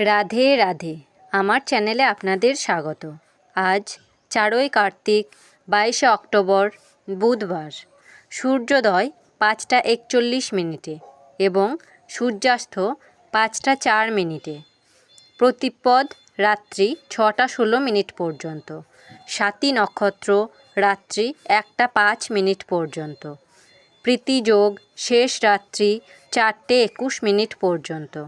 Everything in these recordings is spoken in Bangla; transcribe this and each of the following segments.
রাধে রাধে। আমার চ্যানেলে আপনাদের স্বাগত। আজ চারই কার্তিক, বাইশে অক্টোবর, বুধবার। সূর্যোদয় পাঁচটা একচল্লিশ মিনিটে এবং সূর্যাস্ত পাঁচটা চার মিনিটে। প্রতিপদ রাত্রি ছটা ষোলো মিনিট পর্যন্ত। স্বাতী নক্ষত্র রাত্রি একটা পাঁচ মিনিট পর্যন্ত। প্রীতিযোগ শেষ রাত্রি চারটে একুশ মিনিট পর্যন্ত।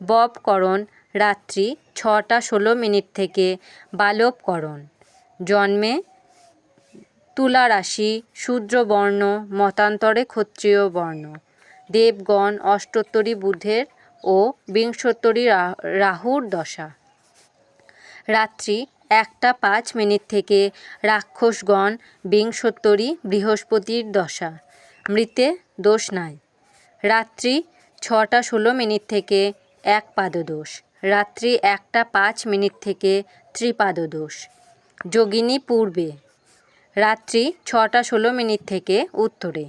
ববকরণ রাত্রি ছটা ষোলো মিনিট থেকে বালবকরণ জন্মে তুলা রাশি শূদ্রবর্ণ, মতান্তরে ক্ষত্রিয় বর্ণ। দেবগণ অষ্টোত্তরী বুধের ও বিংশোত্তরী রাহুর দশা। রাত্রি একটা পাঁচ মিনিট থেকে রাক্ষসগণ বিংশোত্তরী বৃহস্পতির দশা। মৃতে দোষ নাই। রাত্রি ছটা ষোলো মিনিট থেকে এক পাদদোষ। রাত্রি একটা পাঁচ মিনিট থেকে ত্রিপাদদোষ। যোগিনী পূর্বে। রাত্রি ছটা ষোলো মিনিট থেকে উত্তরে।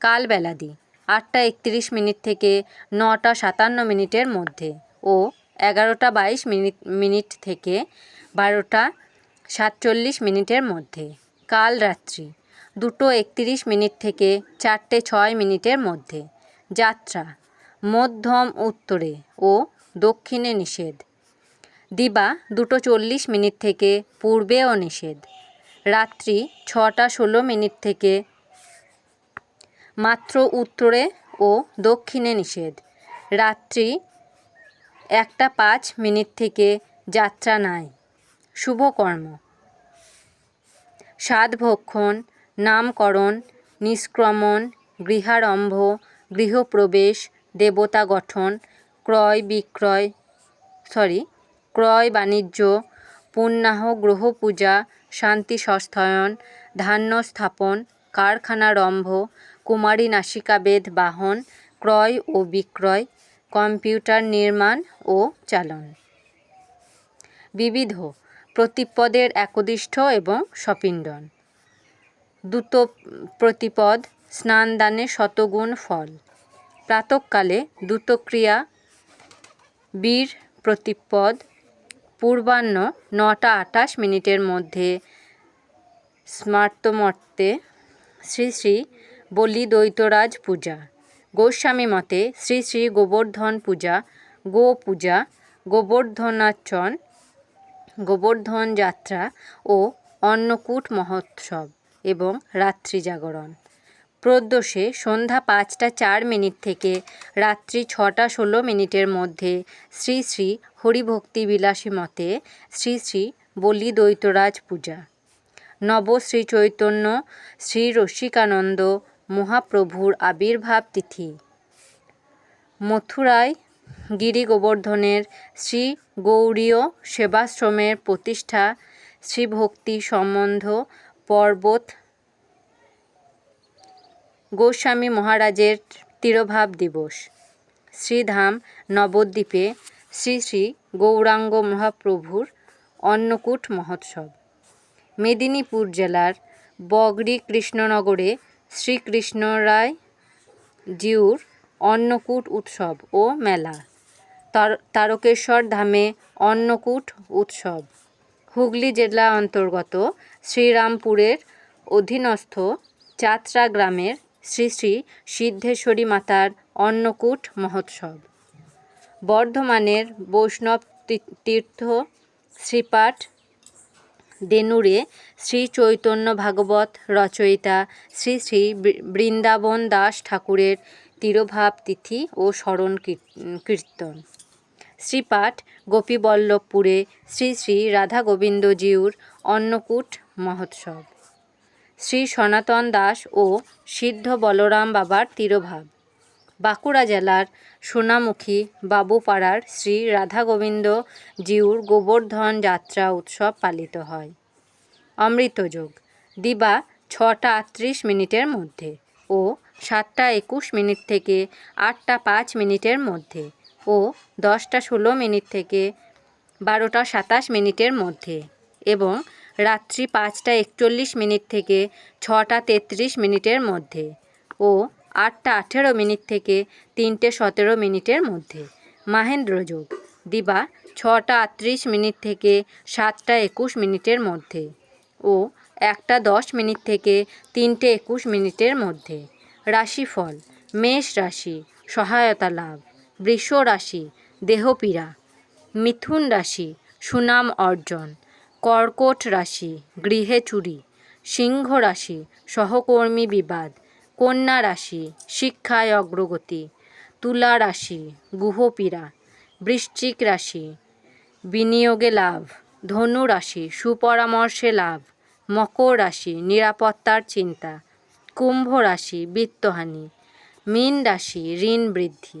কাল বেলাদি আটটা একত্রিশ মিনিট থেকে নটা সাতান্ন মিনিটের মধ্যে ও এগারোটা বাইশ মিনিট মিনিট থেকে বারোটা সাতচল্লিশ মিনিটের মধ্যে। কাল রাত্রি দুটো একত্রিশ মিনিট থেকে চারটে ছয় মিনিটের মধ্যে। যাত্রা। মধ্যম উত্তরে ও দক্ষিণে নিষেধ। দিবা দুটো চল্লিশ মিনিট থেকে পূর্বেও নিষেধ। রাত্রি ছটা ষোলো মিনিট থেকে মাত্র উত্তরে ও দক্ষিণে নিষেধ। রাত্রি একটা পাঁচ মিনিট থেকে যাত্রা নাই। শুভকর্ম। সাধভক্ষণ, নামকরণ, নিষ্ক্রমণ, গৃহারম্ভ, গৃহপ্রবেশ দেবতা গঠন, ক্রয়, বিক্রয় সরি ক্রয়, বাণিজ্য, পুণ্যাহ, গ্রহ পূজা, শান্তি সস্থায়ন ধান্য, স্থাপন কারখানারম্ভ কুমারী নাসিকাবেদ বাহন, ক্রয় ও বিক্রয়, কম্পিউটার নির্মাণ ও চালন। বিবিধ, প্রতিপদের একদিষ্ঠ এবং সপিণ্ডন। দ্যুত প্রতিপদ, স্নানদানে শতগুণ ফল। প্রাতঃকালে দ্যুতক্রিয়া বীর প্রতিপদ, পূর্বাহ্ন নটা আটাশ মিনিটের মধ্যে স্মার্তমর্তে শ্রী শ্রী বলি দ্বৈতরাজ পূজা। গোস্বামী মতে শ্রী শ্রী গোবর্ধন পূজা, গো পূজা গোবর্ধনার্চন গোবর্ধন যাত্রা ও অন্নকূট মহোৎসব এবং রাত্রি জাগরণ প্রদোষে সন্ধ্যা পাঁচটা চার মিনিট থেকে রাত্রি ছটা ষোলো মিনিটের মধ্যে শ্রী শ্রী হরিভক্তি বিলাসী মতে শ্রী শ্রী বলি দ্বৈতরাজ পূজা। নব শ্রী চৈতন্য শ্রী রসিকানন্দ মহাপ্রভুর আবির্ভাব তিথি। মথুরায় গিরি গোবর্ধনের শ্রী গৌরীয় সেবাশ্রমের প্রতিষ্ঠা শ্রীভক্তি সম্বন্ধ পর্বত গোস্বামী মহারাজের তিরোভাব দিবস। শ্রীধাম নবদ্বীপে শ্রী শ্রী গৌরাঙ্গ মহাপ্রভুর অন্নকূট মহোৎসব। মেদিনীপুর জেলার বগরি কৃষ্ণনগরে শ্রীকৃষ্ণ রায় জিউর অন্নকূট উৎসব ও মেলা। তারকেশ্বর ধামে অন্নকূট উৎসব। হুগলি জেলা অন্তর্গত শ্রীরামপুরের অধীনস্থ চাতরা গ্রামের শ্রী শ্রী সিদ্ধেশ্বরী মাতার অন্নকূট মহোৎসব। বর্ধমানের বৈষ্ণব তীর্থ শ্রীপাঠ দেনুরে শ্রী চৈতন্য ভাগবত রচয়িতা শ্রী শ্রী বৃন্দাবন দাস ঠাকুরের তিরোভাব তিথি ও স্মরণ কীর- কীর্তন। শ্রীপাঠ গোপীবল্লভপুরে শ্রী শ্রী রাধা গোবিন্দজিউর অন্নকূট মহোৎসব। শ্রী সনাতন দাস ও সিদ্ধ বলরাম বাবার তিরোভাব। বাঁকুড়া জেলার সোনামুখী বাবুপাড়ার শ্রী রাধা গোবিন্দ জিউর গোবর্ধন যাত্রা উৎসব পালিত হয়। অমৃতযোগ দিবা ছটা আটত্রিশ মিনিটের মধ্যে ও সাতটা একুশ মিনিট থেকে আটটা পাঁচ মিনিটের মধ্যে ও দশটা ষোলো মিনিট থেকে বারোটা সাতাশ মিনিটের মধ্যে এবং রাত্রি পাঁচটা একচল্লিশ মিনিট থেকে ছটা তেত্রিশ মিনিটের মধ্যে ও আটটা আঠেরো মিনিট থেকে তিনটে সতেরো মিনিটের মধ্যে। মাহেন্দ্র যোগ। দিবা ছটা আটত্রিশ মিনিট থেকে সাতটা একুশ মিনিটের মধ্যে ও একটা দশ মিনিট থেকে তিনটে একুশ মিনিটের মধ্যে। রাশিফল। মেষ রাশি। সহায়তা লাভ। বৃষ রাশি। দেহপীড়া। মিথুন রাশি। সুনাম অর্জন। কর্কট রাশি, গৃহে চুরি, সিংহ রাশি, সহকর্মী বিবাদ, কন্যা রাশি, শিক্ষায় অগ্রগতি, তুলা রাশি, গুহপীড়া, বৃশ্চিক রাশি, বিনিয়োগে লাভ, ধনু রাশি, সুপরামর্শে লাভ, মকর রাশি, নিরাপত্তার চিন্তা, কুম্ভ রাশি, বিত্তহানি, মীন রাশি, ঋণ বৃদ্ধি